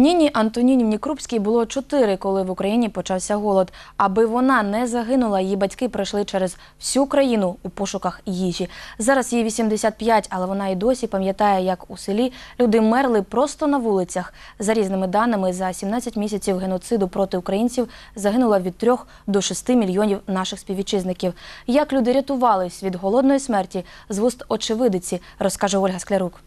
Ніні Антонінівні Крупській було чотири, коли в Україні почався голод. Аби вона не загинула, її батьки пройшли через всю країну у пошуках їжі. Зараз їй 85, але вона і досі пам'ятає, як у селі люди мерли просто на вулицях. За різними даними, за 17 місяців геноциду проти українців загинуло від 3 до 6 мільйонів наших співвітчизників. Як люди рятувались від голодної смерті з вуст очевидиці, розкаже Ольга Склярук.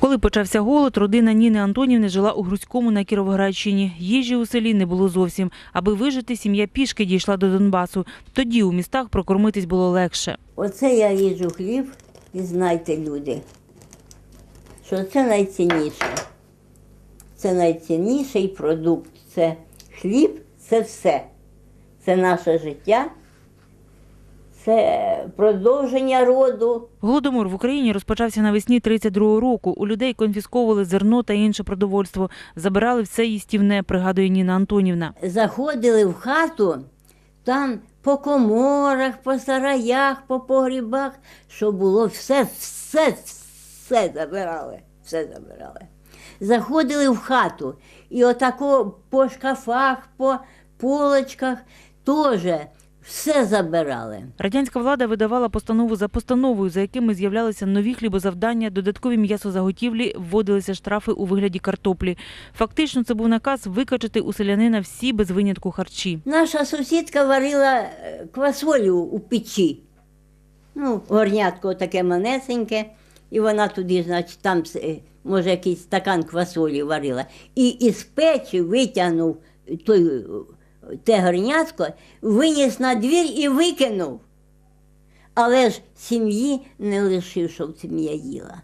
Коли почався голод, родина Ніни Антонівни жила у Грузькому на Кіровоградщині. Їжі у селі не було зовсім. Аби вижити, сім'я пішки дійшла до Донбасу. Тоді у містах прокормитись було легше. Оце я їжу хліб, і знайте, люди, що це найцінніше. Це найцінніший продукт. Це хліб, це все. Це наше життя, це продовження роду. Голодомор в Україні розпочався навесні 32-го року. У людей конфісковували зерно та інше продовольство. Забирали все їстівне, пригадує Ніна Антонівна. Заходили в хату, там по коморах, по сараях, по погрібах, що було все, все, все забирали, все забирали. Заходили в хату і отако по шкафах, по полочках теж все забирали. Радянська влада видавала постанову за постановою, за якими з'являлися нові хлібозавдання, додаткові м'ясозаготівлі, вводилися штрафи у вигляді картоплі. Фактично, це був наказ викачати у селянина всі без винятку харчі. Наша сусідка варила е, квасолю у печі. Ну, горнятко таке манесеньке, і вона туди, значить, там, е, може, якийсь стакан квасолі варила. І із печі витягнув той, е, те горнятко, виніс на двір і викинув. Але ж сім'ї не лишив, щоб сім'я їла.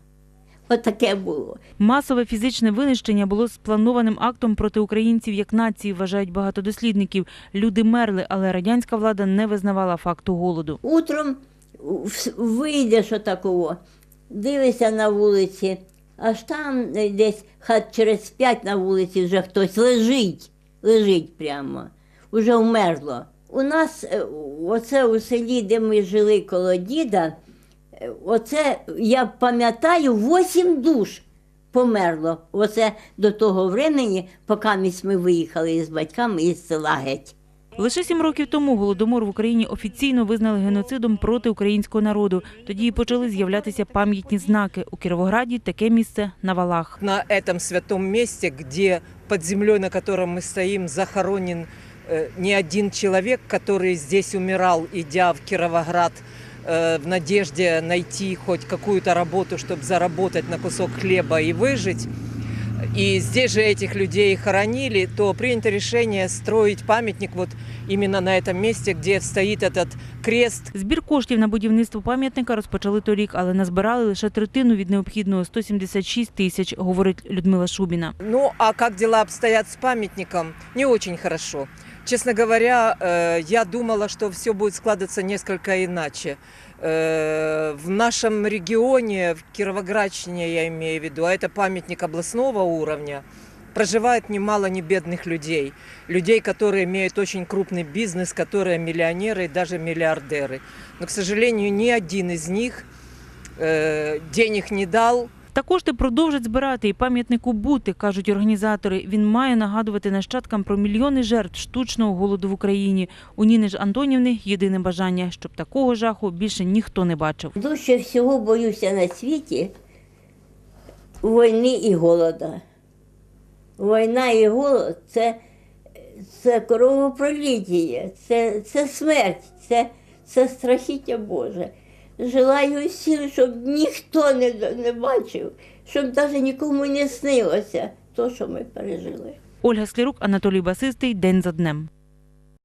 Отаке було. Масове фізичне винищення було спланованим актом проти українців як нації, вважають багато дослідників. Люди мерли, але радянська влада не визнавала факту голоду. Утром вс- вийдеш отакого, дивишся на вулиці, аж там десь хат через п'ять на вулиці вже хтось лежить, лежить прямо, вже вмерло. У нас е, оце у селі, де ми жили коло діда, е, оце я пам'ятаю, вісім душ померло. Оце до того времени, поки ми виїхали з батьками із села геть. Лише сім років тому голодомор в Україні офіційно визнали геноцидом проти українського народу. Тоді і почали з'являтися пам'ятні знаки. У Кіровограді таке місце на валах. на этом святом месте, где под землей, на котором мы стоим, захоронен э, не один человек, который здесь умирал, идя в Кировоград э, в надежде найти хоть какую-то работу, чтобы заработать на кусок хлеба и выжить. И здесь же этих людей хоронили, то принято решение строить памятник вот именно на этом месте, где стоит этот крест Збір коштів на будівництво пам'ятника розпочали торік, але назбирали лише третину від необхідного 176 тисяч, говорить Людмила Шубіна. Ну, а как дела обстоят с памятником? Не очень хорошо. Честно говоря, э, я думала, что все будет складываться несколько иначе. Э, В нашем регионе, в Кировоградщине, я имею в виду, а это памятник областного уровня, проживает немало небедных людей. Людей, которые имеют очень крупный бизнес, которые миллионеры и даже миллиардеры. Но, к сожалению, ни один из них э, денег не дал, та кошти продовжать збирати і пам'ятнику бути, кажуть організатори. Він має нагадувати нащадкам про мільйони жертв штучного голоду в Україні. У Ніни ж Антонівни єдине бажання, щоб такого жаху більше ніхто не бачив. Дужче всього боюся на світі війни і голода. Війна і голод це, це кровопроліття, це, це смерть, це, це страхіття Боже. Желаю всім, щоб ніхто не, не бачив, щоб навіть нікому не снилося то, що ми пережили. Ольга Склірук, Анатолій Басистий. День за днем.